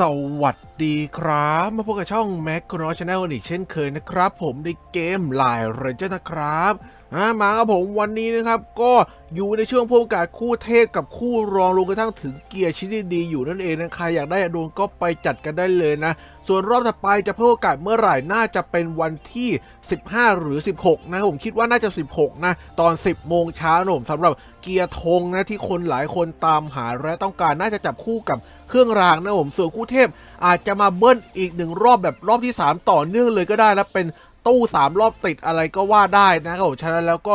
สวัสดีครับ มาพบกับช่อง Mac c r o s Channel อีกเช่นเคยนะครับ ผมในเกมลายเรนเจอร์นะครับ อ่ามาครับผมวันนี้นะครับก็อยู่ในช่วงพบกับคู่เทพกับคู่รองรวมกระทั่งถึงเกียร์ชิ้นดีๆอยู่นั่นเองนะใครอยากได้อดวงก็ไปจัดกันได้เลยนะ ส่วนรอบถัดไปจะเพิ่มโอกาสเมื่อไหร่น่าจะเป็นวันที่ 15 หรือ 16 นะผมคิดว่าน่าจะ 16 นะ ตอน 10 โมงเช้าหนะผมสำหรับเกียร์ธงนะที่คนหลายคนตามหาและต้องการน่าจะจับคู่กับเครื่องรางนะผมส่วนคู่เทพอาจจะมาเบิ้ลอีกหนึ่งรอบแบบรอบที่ 3 ต่อเนื่องเลยก็ได้นะเป็น ตู้ 3 รอบติดอะไรก็ว่าได้นะครับผมฉะนั้นแล้วก็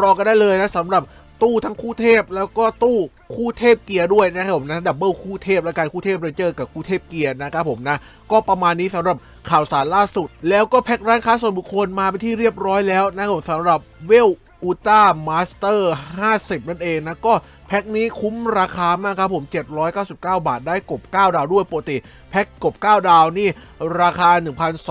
รอกันได้เลยนะสำหรับตู้ทั้งคู่เทพแล้วก็ตู้คู่เทพเกียร์ด้วยนะครับผมนะดับเบิลคู่เทพและการคู่เทพเรนเจอร์กับคู่เทพเกียร์นะครับผมนะก็ประมาณนี้สำหรับข่าวสารล่าสุด แล้วก็แพ็คร้านค้าส่วนบุคคลมาไปนที่เรียบร้อยแล้วนะครับผมสำหรับเวล อูต้ามาสเตอร์50 นั่นเองนะ ก็แพ็คนี้คุ้มราคามากครับผม 799 บาทได้กบ 9 ดาวด้วยปกติ แพ็คกบ 9 ดาวนี่ ราคา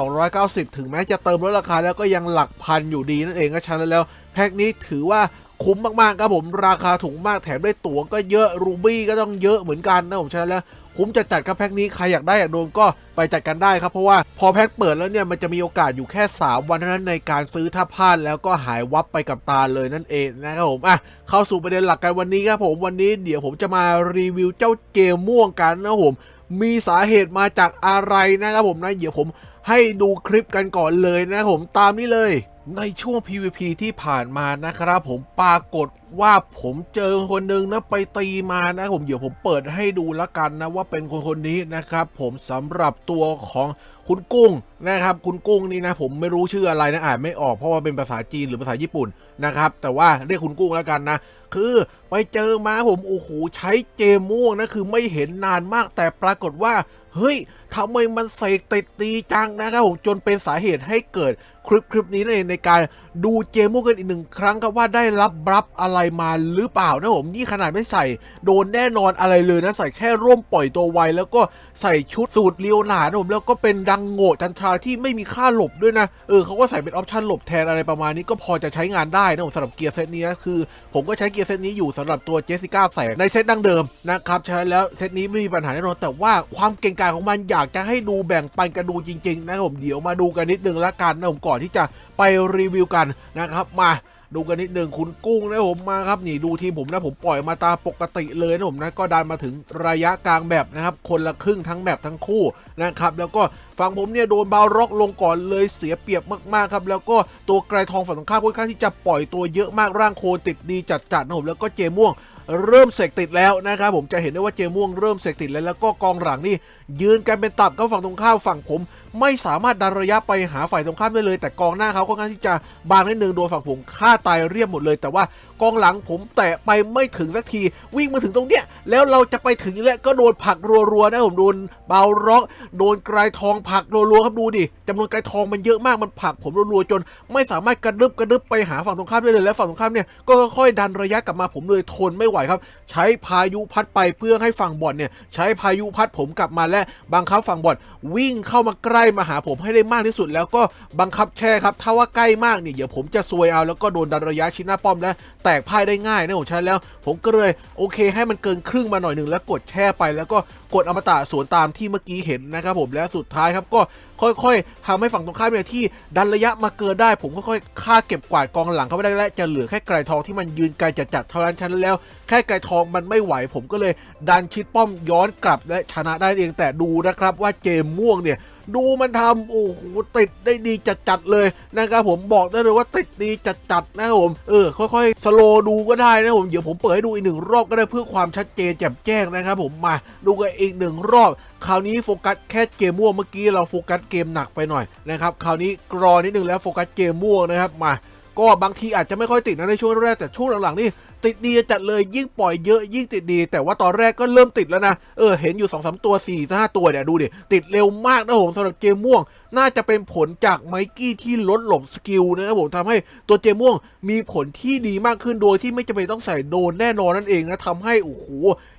1,290 ถึงแม้จะเติมลดราคาแล้วก็ยังหลักพันอยู่ดีนั่นเองก็ฉะนั้นแล้ว แพ็คนี้ถือว่า คุ้มมากๆครับผมราคาถูกมากแถมได้ตั๋วก็เยอะรูบี้ก็ต้องเยอะเหมือนกันนะผมฉะนั้นแล้วคุ้มจะจัดครับแพ็คนี้ใครอยากได้อยากโดนก็ไปจัดกันได้ครับเพราะว่าพอแพ็คเปิดแล้วเนี่ยมันจะมีโอกาสอยู่แค่ 3 วันเท่านั้นในการซื้อถ้าพลาดแล้วก็หายวับไปกับตาเลยนั่นเองนะครับผมอะเข้าสู่ประเด็นหลักกันวันนี้ครับผมวันนี้เดี๋ยวผมจะมารีวิวเจ้าเกมม่วงกันนะครับผมมีสาเหตุมาจากอะไรนะครับผมนะเดี๋ยวผมให้ดูคลิปกันก่อนเลยนะครับผมตามนี้เลย ในช่วง PVP ที่ผ่านมานะครับ ผมปรากฏว่าผมเจอคนหนึ่งนะไปตีมานะผมเดี๋ยวผมเปิดให้ดูละกันนะว่าเป็นคนคนนี้นะครับ ผมสำหรับตัวของคุณกุ้งนะครับ คุณกุ้งนี่นะ ผมไม่รู้ชื่ออะไรนะอ่านไม่ออกเพราะว่าเป็นภาษาจีนหรือภาษาญี่ปุ่นนะครับ แต่ว่าเรียกคุณกุ้งแล้วกันนะ คือไปเจอมาผมโอ้โหใช้เจมม่วงนะคือไม่เห็นนานมากแต่ปรากฏว่า เฮ้ย ทำไมมันเสกติดดีจังนะครับผมจนเป็นสาเหตุให้เกิดคลิปคลิปนี้นั่นเองในการดูเจมม่วงกันอีกหนึ่งครั้งครับว่าได้รับรับอะไรมาหรือเปล่านะผมนี่ขนาดไม่ใส่โดนแน่นอนอะไรเลยนะใส่แค่ร่มปล่อยตัวไว แล้วก็ใส่ชุดสูตรเลียวหนานะผมแล้วก็เป็นดังโง่จันทราที่ไม่มีค่าหลบด้วยนะเออเขาก็ใส่เป็นออปชั่นหลบแทนอะไรประมาณนี้ก็พอจะใช้งานได้นะผมสำหรับเกียร์เซตนี้นะคือ ผมก็ใช้เกียร์เซตนี้อยู่สำหรับตัวเจสสิก้าใส่ในเซตดั้งเดิมนะครับฉะนั้แล้วเซตนี้ไม่มีปัญหาแน่นอนแต่ว่าความเก่งกาจของมันอยากจะให้ดูแบ่งปันกันดูจริง ๆ นะครับผมเดี๋ยวมาดูกันนิดนึงละกันนะผมก่อนที่จะไปรีวิวกันนะครับมาดูกันนิดหนึ่งคุณกุ้งนะผมมาครับนี่ดูทีมผมนะผมปล่อยมาตามปกติเลยนะผมนะก็ดันมาถึงระยะกลางแบบนะครับคนละครึ่งทั้งแบบทั้งคู่นะครับแล้วก็ฝั่งผมเนี่ยโดนบาวร็อกลงก่อนเลยเสียเปรียบมากๆครับแล้วก็ตัวไกรทองฝั่งตรงข้ามค่อนข้างที่จะปล่อยตัวเยอะมากร่างโคติดดีจัดๆนะผมแล้วก็เจม่วงเริ่มเสกติดแล้วนะครับผมจะเห็นได้ว่าเจม่วงเริ่มเสกติดแล้วแล้วก็กองหลังนี่ยืนกันเป็นตับก็ฝั่งตรงข้ามฝั่งผม ไม่สามารถดันระยะไปหาฝ่ายตรงข้ามได้เลย แต่กองหน้าเขาค่อนข้างที่จะบางนิดนึงโดนฝั่งผมฆ่าตายเรียบหมดเลย แต่ว่ากองหลังผมแตะไปไม่ถึงสักที วิ่งมาถึงตรงเนี้ยแล้วเราจะไปถึงแล้วก็โดนผักรัวๆนะผมโดนเบาร็อกโดนไกรทองผักรัวๆครับดูดิจำนวนไกรทองมันเยอะมากมันผักผมรัวๆจน ไม่สามารถกระดึบกระดึบไปหาฝั่งตรงข้ามได้เลยแล้วฝั่งตรงข้ามเนี่ยก็ค่อยๆดันระยะกลับมาผมเลยทนไม่ไหวครับ ใช้พายุพัดไปเพื่อให้ฝั่งบอลเนี่ยใช้พายุพัดผมกลับมาและบังคับฝั่งบอลวิ่งเข้ามาใกล้มาหาผมให้ได้มากที่สุด แล้วก็บังคับแช่ครับถ้าว่าใกล้มากเนี่ยเดี๋ยวผมจะซวยเอาแล้วก็โดนดันระยะชิ้นหน้าป้อมและแตกพ่ายได้ง่ายนะผมใช้แล้ว ผมก็เลยโอเค ให้มันเกินครึ่งมาหน่อยหนึ่งแล้วกดแช่ไป แล้วก็กดอมตะสวนตามที่เมื่อกี้เห็นนะครับผมและสุดท้ายครับก็ค่อยๆทำให้ฝั่งตรงข้ามเนี่ยที่ดันระยะมาเกินได้ ผมค่อยๆฆ่าเก็บกวาดกองหลังเขาไม่ได้และจะเหลือแค่ไกลทองที่มันยืนไกลจัดๆเท่านั้นชั้นแล้วแค่ไกลทองมันไม่ไหว ผมก็เลยดันชิดป้อมย้อนกลับและชนะได้เองแต่ดูนะครับว่าเจมม่วงเนี่ย ดูมันทำโอ้โหติดได้ดีจัดๆเลยนะครับผมบอกได้เลยว่าติดดีจัดๆนะครับผมเออค่อยๆสโลดูก็ได้นะผมเดี๋ยวผมเปิดให้ดูอีกหนึ่งรอบก็ได้เพื่อความชัดเจนแจ่มแจ้งนะครับผมมาดูกันอีกหนึ่งรอบ คราวนี้โฟกัสแค่เกมม่วงเมื่อกี้เราโฟกัสเกมหนักไปหน่อยนะครับคราวนี้กรอนิดนึงแล้วโฟกัสเกมม่วงนะครับมาก็บางทีอาจจะไม่ค่อยติดนะในช่วงแรกแต่ช่วงหลังๆนี่ ติดดีจัดเลยยิ่งปล่อยเยอะยิ่งติดดี แต่ว่าตอนแรกก็เริ่มติดแล้วนะ เออ เห็นอยู่2อสตัว4ี่ห้าตัวเนี่ย ดูดิ ติดเร็วมากนะผมสำหรับเจม่วง น่าจะเป็นผลจากไมกี้ที่ลดหลบสกิลนะครับผมทำให้ตัวเจม่วงมีผลที่ดีมากขึ้นโดยที่ไม่จำเป็นต้องใส่โดนแน่นอนนั่นเองนะทำให้โอ้โห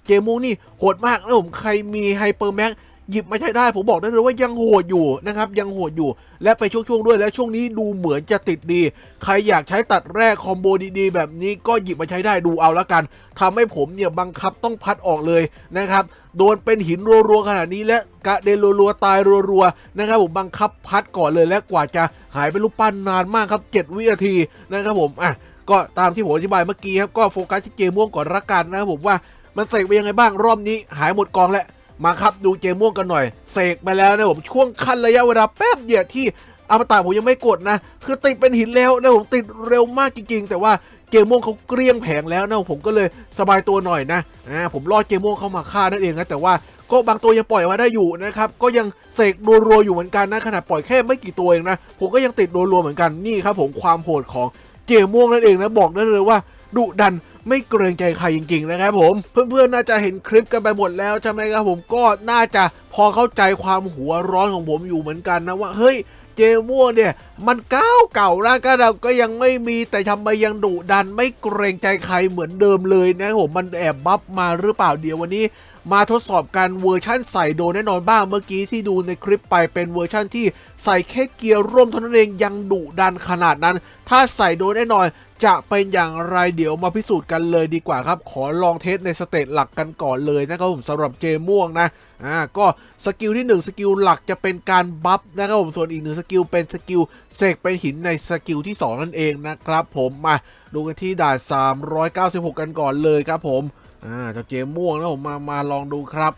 เจม่วงนี่โหดมากนะผมใครมีไฮเปอร์แม็ก หยิบมาใช้ได้ ผมบอกได้เลยว่ายังโหดอยู่นะครับยังโหดอยู่ และไปช่วงๆด้วยและช่วงนี้ดูเหมือนจะติดดี ใครอยากใช้ตัดแรกคอมโบดีๆ แบบนี้ก็หยิบมาใช้ได้ดูเอาละกันทำให้ผมเนี่ยบังคับต้องพัดออกเลยนะครับโดนเป็นหินรัวๆขนาดนี้และกระเด็นรัวๆตายรัวๆนะครับผมบังคับพัดก่อนเลยและกว่าจะหายเป็นรูปปั้นนานมากครับ 7 วินาทีนะครับผมอะก็ตามที่ผมอธิบายเมื่อกี้ครับก็โฟกัสที่เกมม่วงก่อนละกันนะครับผมว่ามันเสกไปยังไงบ้างรอบนี้หายหมดกองแล้ว มาครับดูเกมม่วงกันหน่อยเสกไปแล้วนะผมช่วงขั้นระยะเวลาแป๊บเดียวที่อมตะผมยังไม่กดนะ คือติดเป็นหินแล้วนะผมติดเร็วมากจริง ๆ แต่ว่าเกมม่วงเขาเกลี้ยงแผงแล้วนะผมก็เลยสบายตัวหน่อยนะอ่าผมรอเกมม่วงเข้ามาฆ่านั่นเองนะแต่ว่าก็บางตัวยังปล่อยมาได้อยู่นะครับ ก็ยังเสกรัวๆอยู่เหมือนกันนะขนาดปล่อยแค่ไม่กี่ตัวเองนะ ผมก็ยังติดรัวๆเหมือนกันนี่ครับผมความโหดของเกมม่วงนั่นเองนะบอกได้เลยว่าดุดัน ไม่เกรงใจใครจริง ๆ นะครับผม เพื่อนๆน่าจะเห็นคลิปกันไปหมดแล้วใช่ไหมครับผมก็น่าจะพอเข้าใจความหัวร้อนของผมอยู่เหมือนกันนะว่าเฮ้ยเจม่วเนี่ยมันเก้าเก่าแล้วก็เราก็ยังไม่มีแต่ทำไมยังดุดันไม่เกรงใจใครเหมือนเดิมเลยนะครับผมมันแอบบัฟมาหรือเปล่าเดี๋ยววันนี้ มาทดสอบกันเวอร์ชั่นใส่โดนแน่นอนบ้างเมื่อกี้ที่ดูในคลิปไปเป็นเวอร์ชั่นที่ใส่แค่เกียร์ร่วมเท่านั้นเองยังดุดันขนาดนั้น ถ้าใส่โดนแน่นอนจะเป็นอย่างไรเดี๋ยวมาพิสูจน์กันเลยดีกว่าครับ ขอลองเทสในสเตจหลักกันก่อนเลยนะครับผมสำหรับเจม่วงนะอ่าก็สกิลที่ 1 สกิลหลักจะเป็นการบัฟนะครับผมส่วนอีกหนึ่งสกิลเป็นสกิลเสกเป็นหินในสกิลที่ 2 นั่นเองนะครับผมมาดูกันที่ด่าน396 กันก่อนเลยครับผม อ่าเจ้าเจม่วงนะผมมามาลองดูครับ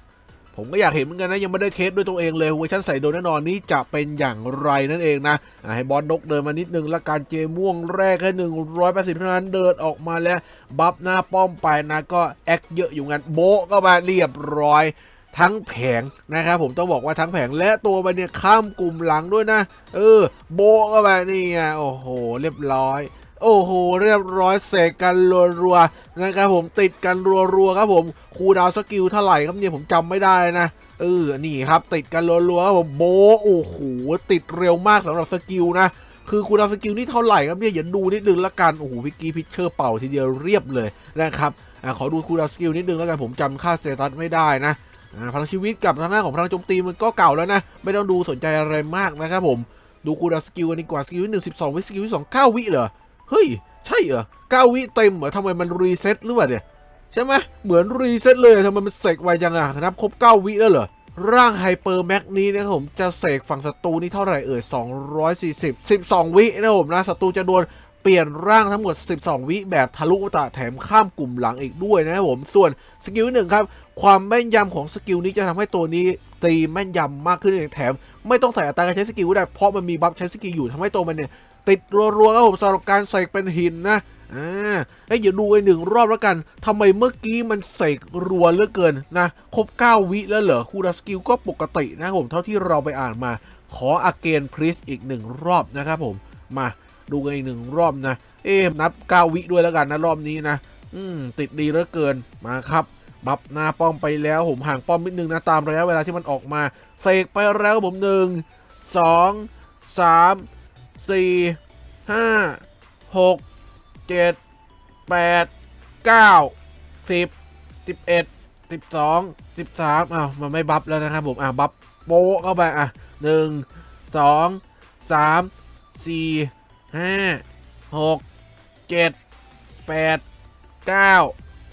ผมก็อยากเห็นเหมือนกันนะยังไม่ได้เทสด้วยตัวเองเลยเวอร์ชันใส่โดนแน่นอนนี้จะเป็นอย่างไรนั่นเองนะให้บอลนกเดินมานิดนึงและการเจม่วงแรกแค่หนึ่งร้อยแปดสิบเท่านั้นเดินออกมาแล้วบัฟหน้าป้อมไปนะก็แอคเยอะอยู่งั้นโบก็มาเรียบร้อยทั้งแผงนะครับผมต้องบอกว่าทั้งแผงและตัวมันเนี่ยข้ามกลุ่มหลังด้วยนะ เออ โบก็มานี่ไงโอ้โห เรียบร้อย โอ้โห เรียบร้อยเสกกันรัวๆนะครับผมติดกันรัวๆครับผมคูดาวสกิลเท่าไหร่ครับเนี่ยผมจำไม่ได้นะเออนี่ครับ ติดกันรัวๆครับผมโบโอ้โหติดเร็วมากสำหรับสกิลนะคือคูดาวสกิลนี่เท่าไหร่ครับเนี่ยอย่าดูนิดนึงละกันโอ้โหวิกกี้พิชเชอร์เป่าทีเดียวเรียบเลยนะครับอขอดูคูดาวสกิลนิดนึงแล้วกันผมจำค่าสเตตัสไม่ได้นะพลังชีวิตกับทางหน้าของพลังโจมตีมันก็เก่าแล้วนะไม่ต้องดูสนใจอะไรมากนะครับผมดูคูดาวสกิลกันดีกว่าสกิลที่หนึ่งสิบสองวิสกิลที่สองเก้าวิเหรอ เฮ้ย ใช่เหรอเก้าวิเต็มเหรอทำไมมันรีเซ็ตหรือเปล่าเนี่ย ใช่ไหมเหมือนรีเซ็ตเลยทำไมมันเสกไวจังอะนับครบ9วิแล้วเหรอร่างไฮเปอร์แม็กนี้นะครับผมจะเสกฝั่งศัตรูนี่เท่าไหร่เอ่ย 240 12 วินะครับผมนะศัตรูจะโดนเปลี่ยนร่างทั้งหมด 12 วิแบบทะลุตะแถมข้ามกลุ่มหลังอีกด้วยนะครับผม ส่วนสกิลหนึ่งครับ ความแม่นยำของสกิลนี้จะทำให้ตัวนี้ตีแม่นยำมากขึ้นเองแถม ไม่ต้องใส่อัตราการใช้สกิลก็ได้เพราะมันมีบัฟใช้สกิลอยู่ทำให้ตัวมันเนี่ย ติดรัวๆครับผมสำหรับการเสกเป็นหินนะอ่าเอ้ยเดี๋ยวดูอีกหนึ่งรอบแล้วกันทำไมเมื่อกี้มันเสกรัวเหลือเกินนะ ครบ 9 วิแล้วเหรอ คูดาสกิลก็ปกตินะครับผมเท่าที่เราไปอ่านมา ขออาเกนพริสอีกหนึ่งรอบนะครับผม มาดูกันอีกหนึ่งรอบนะ เอ๊ะนับ 9 วิด้วยแล้วกันนะรอบนี้นะ อืม ติดดีเหลือเกิน มาครับ บัฟหน้าป้อมไปแล้วผมห่างป้อมนิดนึงนะตามระยะเวลาที่มันออกมา เสกไปแล้วผมหนึ่งสองสาม สี่ห้าหกเจ็ดแปดเก้าสิบสิบเอ็ดสิบสองสิบสามอ้าวมันไม่บัฟแล้วนะครับผม อะบัฟโป๊เข้าไป อะหนึ่งสองสามสี่ห้าหกเจ็ดแปดเก้า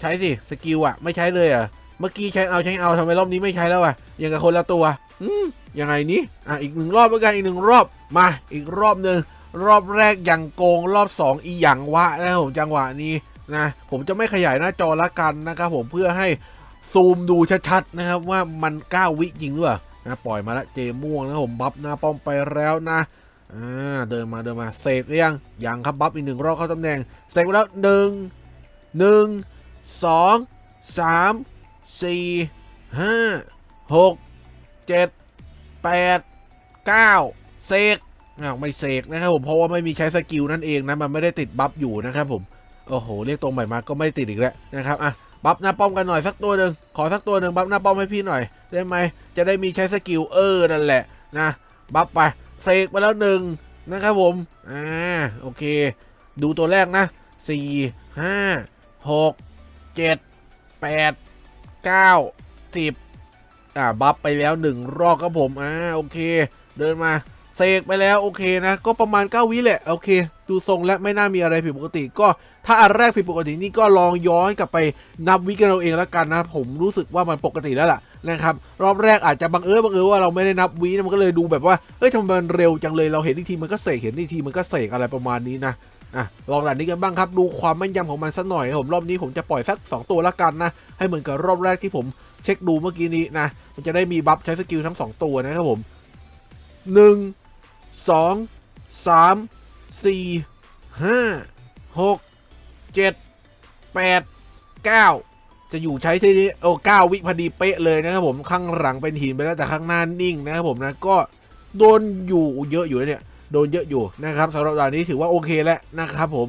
ใช้สิสกิลอะ ไม่ใช้เลยอะ เมื่อกี้ใช้เอาใช้เอาทำไมรอบนี้ไม่ใช้แล้วอะ อยังกับคนละตัว อืม ยังไงนี้อะอีกหนึ่งรอบแล้วกันอีกหนึ่งรอบมาอีกรอบหนึ่งรอบแรกอย่างโกงรอบ 2 อีหยังวะนะครับผมจังหวะนี้นะผมจะไม่ขยายหน้าจอละกันนะครับผมเพื่อให้ซูมดูชัดๆนะครับว่ามันก้9วิจริงหรือเปล่านะปล่อยมาล้วเจม่วงนะผมบัฟหน้าป้อมไปแล้วนะอ่าเดินมาเดินมาเสกหรือยังยังครับบัฟอีกหนึ่งรอบเข้าตำแหน่งเสกไปแล้วหนึ่งหนึ่งสองสามสี่ห้าหกเจ็ด ดเก้าเสกอ้าวไม่เสกนะครับผมเพราะว่าไม่มีใช้สกิลนั่นเองนะมันไม่ได้ติดบัฟอยู่นะครับผมโอ้โหเรียกตรงใหม่มาก็ไม่ติดอีกแล้วนะครับอะบัฟหน้าป้อมกันหน่อยสักตัวหนึ่งขอสักตัวหนึ่งบัฟหน้าป้อมให้พี่หน่อย ได้ไหมจะได้มีใช้สกิลเออนั่นแหละนะบัฟไปเสกไปแล้วหนึ่งนะครับผมอ่าโอเค ดูตัวแรกนะสี่ห้าหกเจ็ดแปดเก้าสิบ อ่าบัฟไปแล้วหนึ่งรอบครับผมอ่าโอเค เดินมาเสกไปแล้วโอเคนะ ก็ประมาณ 9 วิแหละโอเค ดูทรงแล้วไม่น่ามีอะไรผิดปกติ ก็ถ้าอันแรกผิดปกตินี่ก็ลองย้อนกลับไปนับวิกันเราเองแล้วกันนะผมรู้สึกว่ามันปกติแล้วล่ะนะครับรอบแรกอาจจะบังเอิญบังเอิญว่าเราไม่ได้นับวินะมันก็เลยดูแบบว่าเอ้ยทำไมมันเร็วจังเลยเราเห็นอีทีมันก็เสกเห็นอีทีมันก็เสกอะไรประมาณนี้นะอะลองด่านนี้กันบ้างครับ ดูความแม่นยำของมันสักหน่อยผมรอบนี้ผมจะปล่อยสัก 2 ตัวละกันนะ ให้เหมือนกับรอบแรกที่ผม เช็คดูเมื่อกี้นี้นะ มันจะได้มีบัฟใช้สกิลทั้ง 2 ตัวนะครับผม1 2 3 4 5 6 7 8 9จะอยู่ใช้ที่นี้โอ้เก้าวิพอดีเป๊ะเลยนะครับผมข้างหลังเป็นหินไปแล้วแต่ข้างหน้านิ่งนะครับผมนะก็โดนอยู่เยอะอยู่เนี่ยโดนเยอะอยู่นะครับสำหรับด่านนี้ถือว่าโอเคแล้วนะครับผม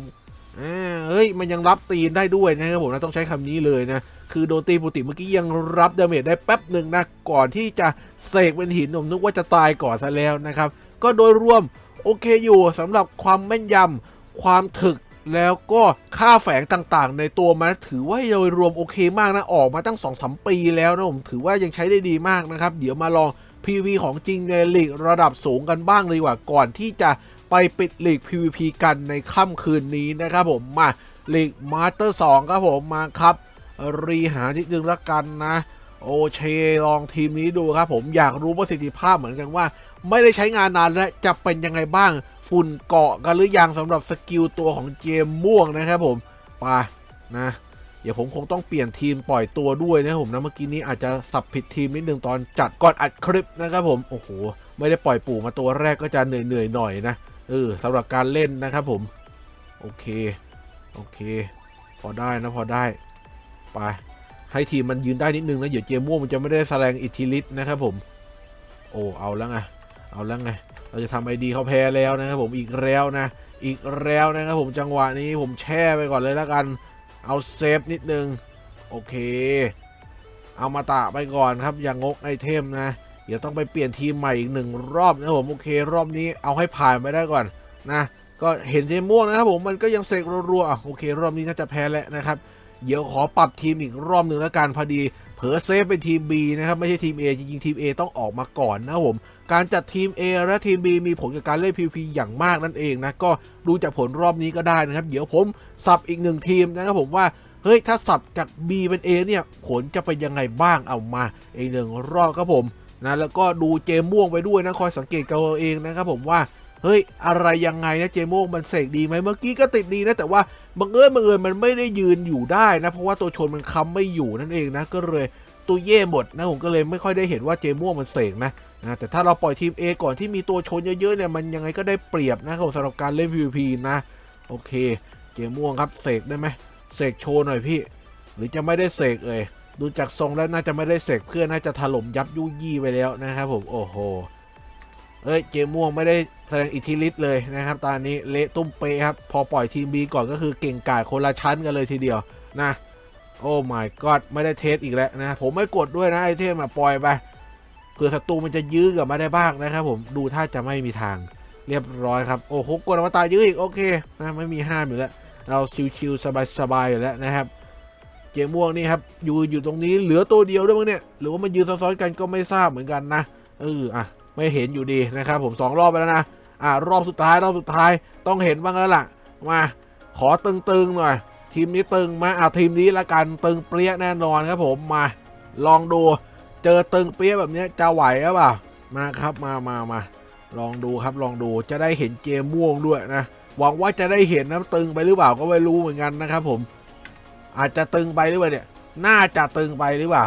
เฮ้ยมันยังรับตีนได้ด้วยนะครับผมนะต้องใช้คำนี้เลยนะคือโดนตีปุติเมื่อกี้ยังรับดาเมจได้แป๊บหนึ่งนะก่อนที่จะเสกเป็นหินผมนึกว่าจะตายก่อนซะแล้วนะครับ ก็โดยรวมโอเคอยู่สำหรับความแม่นยำความถึกแล้วก็ค่าแฝงต่างๆ ในตัวมันถือว่าโดยรวมโอเคมากนะ ออกมาตั้ง2-3ปีแล้วนะผมถือว่ายังใช้ได้ดีมากนะครับ เดี๋ยวมาลอง PV ของจริงในลีกระดับสูงกันบ้างเลยกว่าก่อนที่จะ ไปปิดลีก PVP กันในค่ำคืนนี้นะครับผมมาลีกมาสเตอร์2ครับผมมาครับ รีหานิดนึงละกันนะ โอเชลองทีมนี้ดูครับผมอยากรู้ประสิทธิภาพเหมือนกันว่า ไม่ได้ใช้งานนานและจะเป็นยังไงบ้างฝุ่นเกาะกันหรือยังสำหรับสกิลตัวของเจมม่วงนะครับผมไปนะเดี๋ยวผมคงต้องเปลี่ยนทีมปล่อยตัวด้วยนะผมนะเมื่อกี้นี้อาจจะสับผิดทีมนิดนึงตอนจัดก่อนอัดคลิปนะครับผมโอ้โหไม่ได้ปล่อยปู่มาตัวแรกก็จะเหนื่อยเหนื่อยๆหน่อยนะ เออสำหรับการเล่นนะครับผม โอเค โอเค พอได้นะพอได้ ไป ให้ทีมมันยืนได้นิดนึงนะเดี๋ยวเจมม่วงมันจะไม่ได้แสดงอิทธิฤทธิ์นะครับผม โอ้เอาแล้วไงเอาแล้วไงเราจะทำไอดีเขาแพ้แล้วนะครับผมอีกแล้วนะ อีกแล้วนะครับผมจังหวะนี้ผมแช่ไปก่อนเลยแล้วกัน เอาเซฟนิดนึง โอเค เอามาตะไปก่อนครับอย่างงกไอเทมนะ เดี๋ยวต้องไปเปลี่ยนทีมใหม่อีกหนึ่งรอบนะผมโอเค รอบนี้เอาให้ผ่านไปได้ก่อนนะก็เห็นเจม่วงนะครับผมมันก็ยังเสกรัวๆอะโอเค รอบนี้น่าจะแพ้แล้วนะครับเดี๋ยวขอปรับทีมอีกรอบหนึ่งแล้วกันพอดีเผลอเซฟเป็นทีม B นะครับไม่ใช่ทีม A จริงๆทีม A ต้องออกมาก่อนนะครับผมการจัดทีม A และทีม B มีผลกับการเล่น PVP อย่างมากนั่นเองนะก็ดูจากผลรอบนี้ก็ได้นะครับ เดี๋ยวผมสับอีกหนึ่งทีมนะครับผมว่าเฮ้ยถ้าสับจาก B เป็น A เนี่ยผลจะเป็นยังไงบ้างเอามาอีกหนึ่งรอบครับผม นะแล้วก็ดูเจมม่วงไปด้วยนะคอยสังเกตกันเอาเองนะครับผมว่าเฮ้ยอะไรยังไงนะเจมม่วงมันเสกดีไหมเมื่อกี้ก็ติดดีนะแต่ว่าบังเอิญบังเอิญมันไม่ได้ยืนอยู่ได้นะ เพราะว่าตัวชนมันค้ำไม่อยู่นั่นเองนะก็เลยตัวเย่หมดนะผมก็เลยไม่ค่อยได้เห็นว่าเจมม่วงมันเสกนะนะแต่ถ้าเราปล่อยทีม A ก่อนที่มีตัวชนเยอะๆเนี่ยมันยังไงก็ได้เปรียบนะครับสำหรับการเล่น PVP นะโอเค เจมม่วงครับเสกได้ไหมเสกโชว์หน่อยพี่ หรือจะไม่ได้เสกเลย ดูจากทรงแล้วน่าจะไม่ได้เสกเพื่อนน่าจะถล่มยับยุยี่ไปแล้วนะครับผมโอ้โหเอ้ยเจมม่วงไม่ได้แสดงอิทธิฤทธิ์เลยนะครับ ตอนนี้เละตุ้มเปครับ พอปล่อยทีม B ก่อนก็คือเก่งกาจคนละชั้นกันเลยทีเดียวนะโอ้ my god ไม่ได้เทสอีกแล้วนะ ผมไม่กดด้วยนะไอเทมมาปล่อยไปเผื่อศัตรูมันจะยื้อกับมาได้บ้างนะครับผมดูถ้าจะไม่มีทางเรียบร้อยครับ โอ้โหกดอมาตายยื้ออีก โอเคนะไม่มีห้ามอยู่แล้ว เราชิวๆสบายๆอยู่แล้วนะครับ เจมม่วงนี่ครับอยู่อยู่ตรงนี้เหลือตัวเดียวด้วยมั้งเนี่ยหรือว่ามันยืนซ้อนๆกันก็ไม่ทราบเหมือนกันนะเอออะไม่เห็นอยู่ดีนะครับผมสองรอบไปแล้วนะอ่ารอบสุดท้ายรอบสุดท้ายต้องเห็นบ้างแล้วล่ะมาขอตึงๆหน่อย ทีมนี้ตึงมาอ่าทีมนี้ละกันตึงเปรี้ยแน่นอนครับผมมาลองดูเจอตึงเปรี้ยแบบนี้จะไหวหรือเปล่ามาครับมามามาลองดูครับลองดูจะได้เห็นเกมม่วงด้วยนะหวังว่าจะได้เห็นนะตึงไปหรือเปล่าก็ไม่รู้เหมือนกันนะครับผม อาจจะตึงไปหรือเปล่าเนี่ย น่าจะตึงไปหรือเปล่า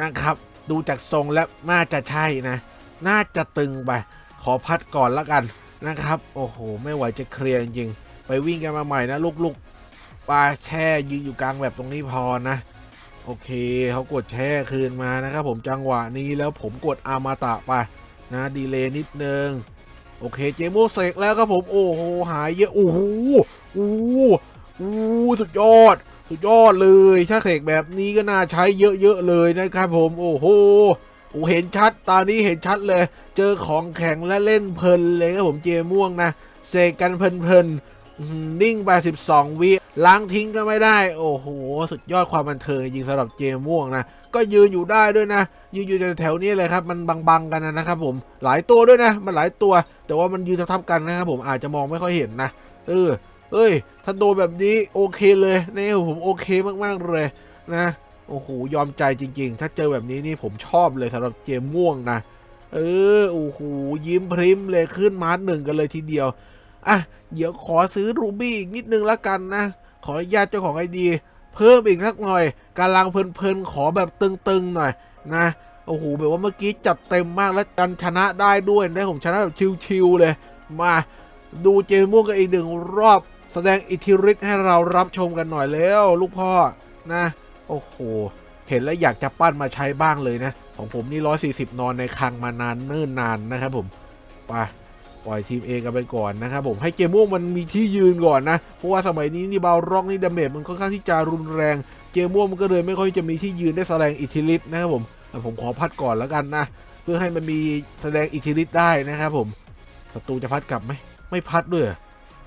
นะครับ ดูจากทรงแล้วน่าจะใช่นะ น่าจะตึงไป ขอพัดก่อนละกันนะครับ โอ้โห ไม่ไหวจะเคลียร์จริงๆไปวิ่งกันมาใหม่นะลูกๆปลาแช่ยืนอยู่กลางแบบตรงนี้พอนะ โอเคเขากดแช่คืนมานะครับผมจังหวะนี้แล้วผมกดอามาตะไปนะดีเลย์นิดนึงโอเคเจโมเสกแล้วครับผมโอ้โหหายเยอะโอ้โหโอ้โหสุดยอด สุดยอดเลยถ้าเสกแบบนี้ก็น่าใช้เยอะๆเลยนะครับผมโอ้โหโอ้เห็นชัดตอนนี้เห็นชัดเลย เจอของแข็งและเล่นเพลินเลยครับผมเจม่วงนะเสกกันเพลินๆนิ่งไป12 วิล้างทิ้งก็ไม่ได้ โอ้โห สุดยอดความบันเทิงจริงสำหรับเจมม่วงนะ ก็ยืนอยู่ได้ด้วยนะ ยืนอยู่แถวๆนี้เลยครับ มันบังๆกันนะครับผม หลายตัวด้วยนะ มันหลายตัว แต่ว่ามันยืนทับๆกันนะครับผม อาจจะมองไม่ค่อยเห็นนะ เออ เอ้ย ถ้าโดนแบบนี้โอเคเลยนี่ผมโอเคมากๆเลยนะ โอ้โห ยอมใจจริง ๆ ถ้าเจอแบบนี้นี่ผมชอบเลยสำหรับเจมม่วงนะ เออ โอ้โห ยิ้มพริมเลยขึ้นมาร์หนึ่งกันเลยทีเดียว อะ เดี๋ยวขอซื้อรูบี้อีกนิดนึงละกันนะ ขออนุญาตเจ้าของไอดี เพิ่มอีกสักหน่อยกำลังเพลินๆ ขอแบบตึงๆหน่อยนะโอ้โหแบบว่าเมื่อกี้จัดเต็มมากแล้วกันชนะได้ด้วยนะผมชนะแบบชิวๆเลย มาดูเจมม่วงกันอีกหนึ่งรอบ แสดงอิทธิฤทธิ์ให้เรารับชมกันหน่อยแล้วลูกพ่อนะ โอ้โห เห็นแล้วอยากจะปั้นมาใช้บ้างเลยนะ ของผมนี่140นอนในคังมานานเนิ่นนานนะครับผมไปปล่อยทีม A กันไปก่อนนะครับผมให้เกมม่วงมันมีที่ยืนก่อนนะ เพราะว่าสมัยนี้นี่บาลร็อกนี่ดาเมจมันค่อนข้างที่จะรุนแรง เกมม่วงมันก็เลยไม่ค่อยจะมีที่ยืนได้แสดงอิทธิฤทธิ์นะครับผมแต่ผมขอพัดก่อนแล้วกันนะ เพื่อให้มันมีแสดงอิทธิฤทธิ์ได้นะครับผมศัตรูจะพัดกลับไหมไม่พัดด้วย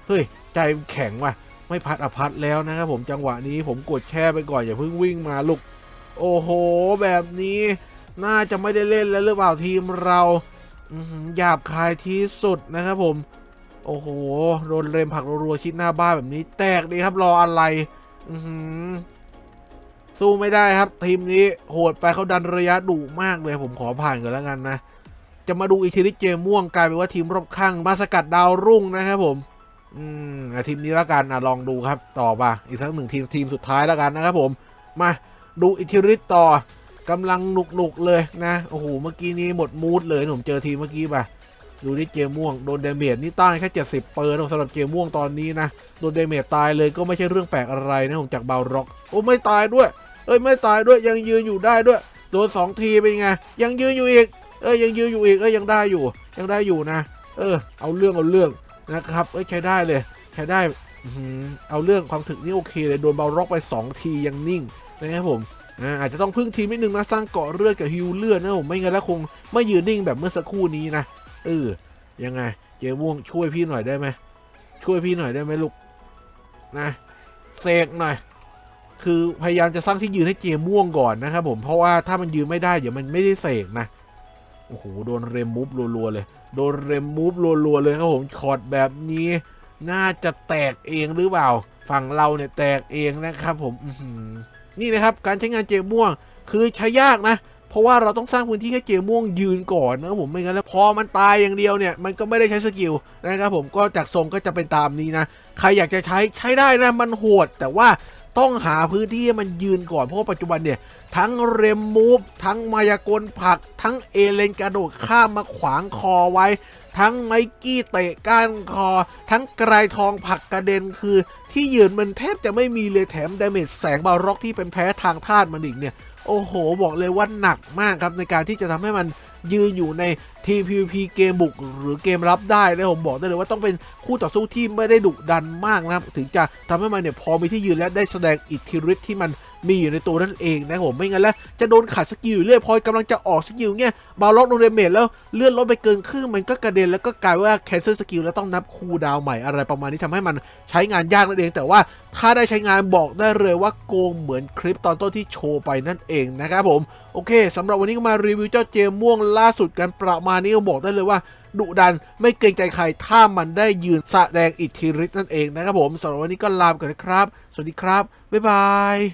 เฮ้ย ใจแข็งว่ะ ไม่พัดอะพัดแล้วนะครับผมจังหวะนี้ผมกดแช่ไปก่อนอย่าเพิ่งวิ่งมาลูก โอ้โห แบบนี้น่าจะไม่ได้เล่นแล้วหรือเปล่าทีมเราหยาบคายที่สุดนะครับผม โอ้โหโดนเรมผักรัวๆชิดหน้าบ้านแบบนี้ แตกดีครับรออะไรสู้ไม่ได้ครับ ทีมนี้โหดไปเขาดันระยะดุมากเลย ผมขอผ่านก่อนแล้วกันนะ จะมาดูอีกทีที่เจมม่วงกลายเป็นว่าทีมรอบข้างมาสกัดดาวรุ่งนะครับผม อืมอะทีมนี้แล้วกันอะลองดูครับต่อมาอีกทั้งหนึ่งทีมทีมสุดท้ายแล้วกันนะครับผมมาดูอิทธิฤทธิ์ต่อกำลังหนุกหนุกๆเลยนะโอ้โหเมื่อกี้นี้หมดมูดเลยผมเจอทีมเมื่อกี้ป่ะดูที่เจม่วงโดนเดเมจนี่ต้านแค่ 70 เปอร์นะสำหรับเจมม่วงตอนนี้นะโดนเดเมจตายเลยก็ไม่ใช่เรื่องแปลกอะไรนะผมจากเบาร็อกโอ้ไม่ตายด้วยเอ้ยไม่ตายด้วยยังยืนอยู่ได้ด้วยโดนสองทีเป็นไงยังยืนอยู่อีกเอ้ยยังยืนอยู่อีกเอ้ยยังได้อยู่ ยังได้อยู่นะ เออเอาเรื่องเอาเรื่อง นะครับเอ้ยใช้ได้เลย ใช้ได้เอาเรื่องความถึกนี่โอเคเลยโดนเบาร็อกไป 2 ทียังนิ่งนะครับผมอาอาจจะต้องพึ่งทีมนิดนึงนะสร้างเกาะเลือดกับฮิวเลือดนะผมไม่งั้นแล้วคงไม่ยืนนิ่งแบบเมื่อสักครู่นี้นะเออยังไงเจม่วงช่วยพี่หน่อยได้ไหมช่วยพี่หน่อยได้ไหมลูกนะเสกหน่อย คือพยายามจะสร้างที่ยืนให้เจม่วงก่อนนะครับผมเพราะว่าถ้ามันยืนไม่ได้เดี๋ยวมันไม่ได้เสกนะ โอ้โหโดนเรมมูฟรัวๆเลย โดนเรมมูฟรัวๆเลยครับผมช็อตแบบนี้ น่าจะแตกเองหรือเปล่า ฝั่งเราเนี่ยแตกเองนะครับผมนี่นะครับการใช้งานเจม่วงคือใช้ยากนะ เพราะว่าเราต้องสร้างพื้นที่ให้เจมม่วงยืนก่อนนะครับผมไม่งั้นแล้วพอมันตายอย่างเดียวเนี่ยมันก็ไม่ได้ใช้สกิลนะครับผมก็จากทรงก็จะเป็นตามนี้นะ ใครอยากจะใช้ใช้ได้นะมันโหดแต่ว่า ต้องหาพื้นที่ให้มันยืนก่อน เพราะปัจจุบันเนี่ย ทั้งเรมมูฟทั้งมายากลผัก ทั้งเอเลนกระโดดข้ามมาขวางคอไว้ ทั้งไมกี้เตะก้านคอ ทั้งไกรทองผักกระเด็นคือ ที่ยืนมันแทบจะไม่มีเลยแถมดาเมจแสงบาร็อกที่เป็นแพ้ทางธาตุมันอีกเนี่ยโอ้โห บอกเลยว่าหนักมากครับในการที่จะทำให้มัน ยืนอยู่ใน TPP เกมบุกหรือเกมรับได้นะผมบอกได้เลยว่าต้องเป็นคู่ต่อสู้ที่ไม่ได้ดุดันมากนะครับถึงจะทำให้มันเนี่ยพอมีที่ยืนและได้แสดงอิทธิฤทธิ์ที่มัน มีอยู่ในตัวนั่นเองนะผมไม่งั้นแล้วจะโดนขัดสกิลอยู่เรื่อยพอยกำลังจะออกสกิลเนี่ยบาล็อกโดนเดเมจแล้วเลื่อนลดไปเกินครึ่งมันก็กระเด็นแล้วก็กลายว่าแคนเซิลสกิลแล้วต้องนับคูดาวใหม่อะไรประมาณนี้ทำให้มันใช้งานยากนั่นเอง แต่ว่าถ้าได้ใช้งานบอกได้เลยว่าโกงเหมือนคลิปตอนต้นที่โชว์ไปนั่นเองนะครับผมโอเคสำหรับวันนี้ก็มารีวิวเจ้าเจมม่วงล่าสุดกันประมาณนี้ก็บอกได้เลยว่าดุดันไม่เกรงใจใครถ้ามันได้ยืนแสดงอิทธิฤทธิ์นั่นเองนะครับผมสำหรับวันนี้ก็ลาไปก่อนนะครับ สวัสดีครับ บ๊ายบาย